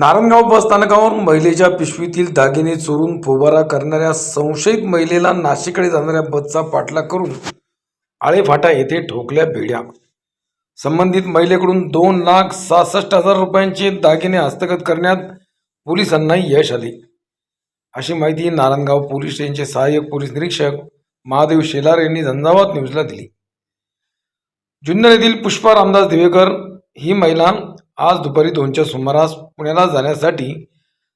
नारायणगाव बस स्थानकावर महिलेच्या पिशवीतील दागिने चोरून फोबारा करणाऱ्या संशयित महिलेला नाशिककडे जाणाऱ्या बसचा पाठलाग करून आळेफाटा येथे ठोकल्या बेड्या. संबंधित महिलेकडून दोन लाख सहासष्ट हजार रुपयांचे दागिने हस्तगत करण्यात पोलिसांना यश आले. अशी माहिती नारायणगाव पोलीस स्टेशनचे सहाय्यक पोलीस निरीक्षक महादेव शेलार यांनी झंझावात न्यूजला दिली. जुन्नर येथील पुष्पा रामदास दिवेकर ही महिला आज दुपारी दोनच्या सुमारास पुण्याला जाण्यासाठी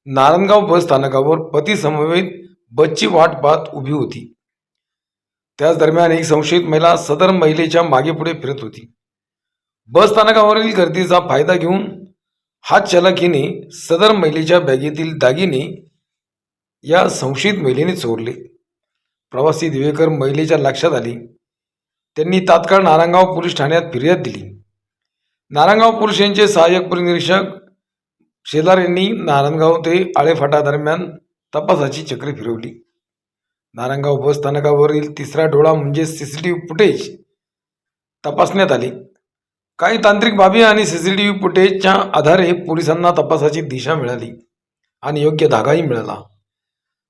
नारायणगाव बस स्थानकावर पतीसमवेत बसची वाट पाहत उभी होती. त्याच दरम्यान एक संशयित महिला सदर महिलेच्या मागे पुढे फिरत होती. बस स्थानकावरील गर्दीचा फायदा घेऊन हात चलाखीने सदर महिलेच्या बॅगेतील दागिने या संशयित महिलेने चोरले. प्रवासी दिवेकर महिलेच्या लक्षात आले. त्यांनी तात्काळ नारायणगाव पोलीस ठाण्यात फिर्याद दिली. नारायणगाव पोलीस सहाय्यक परिनिरीक्षक शेलार यांनी नारायणगाव ते आळेफाटा दरम्यान तपासाची चक्रे फिरवली. नारायणगाव बस स्थानकावरील तिसरा डोळा म्हणजे व्ही फुटेज तपासण्यात आले. काही तांत्रिक बाबी आणि सी सी टी व्ही फुटेजच्या आधारे पोलिसांना तपासाची दिशा मिळाली आणि योग्य धागाही मिळाला.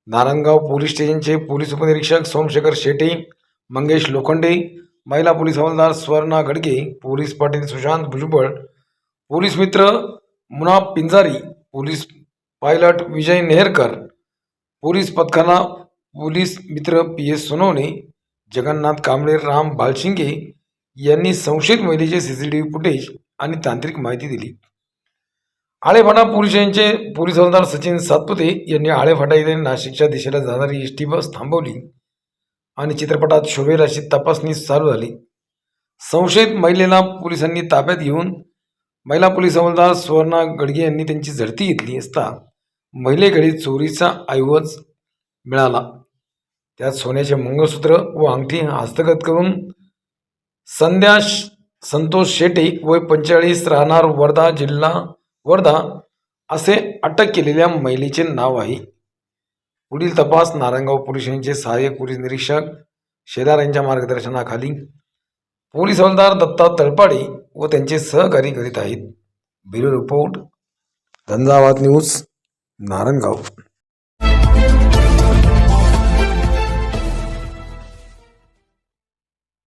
नारायणगाव पोलीस स्टेशनचे पोलीस उपनिरीक्षक सोमशेखर शेटे मंगेश लोखंडे महिला पोलीस हवालदार स्वर्णा गडगे पोलीस पाटील सुशांत भुजबळ पोलीस मित्र Muna Pinjari police pilot Vijay Neharkar police पथकाला पोलीस मित्र पी एस सोनवणे जगन्नाथ कांबळे राम बालशिंगे यांनी संशयित महिलेचे C C T V footage आणि तांत्रिक माहिती दिली. आळेफाटा पोलीस यांचे पोलीस हवालदार सचिन सातपुते यांनी आळेफाटा येथे नाशिकच्या दिशेला जाणारी एस टी बस थांबवली. आणि चित्रपटात शोभेल अशी तपासणी चालू झाली. संशयित महिलेला पोलिसांनी ताब्यात घेऊन महिला पोलीस हवालदार सुवर्णा गडगे यांनी त्यांची झडती घेतली असता महिलेकडे चोरीचा ऐवज मिळाला. त्यात सोन्याचे मंगळसूत्र व अंगठी हस्तगत करून संध्या संतोष शेटे वय पंचेचाळीस राहणार वर्धा जिल्हा वर्धा असे अटक केलेल्या महिलेचे नाव आहे. पुढील तपास नारायणगाव पोलीस यांचे सहाय्यक पोलीस निरीक्षक शेलार यांच्या मार्गदर्शनाखाली पोलीस हवालदार दत्ता तळपाडे व त्यांचे सहकारी करीत आहेत. ब्युरो रिपोर्ट धंजावाद न्यूज नारायणगाव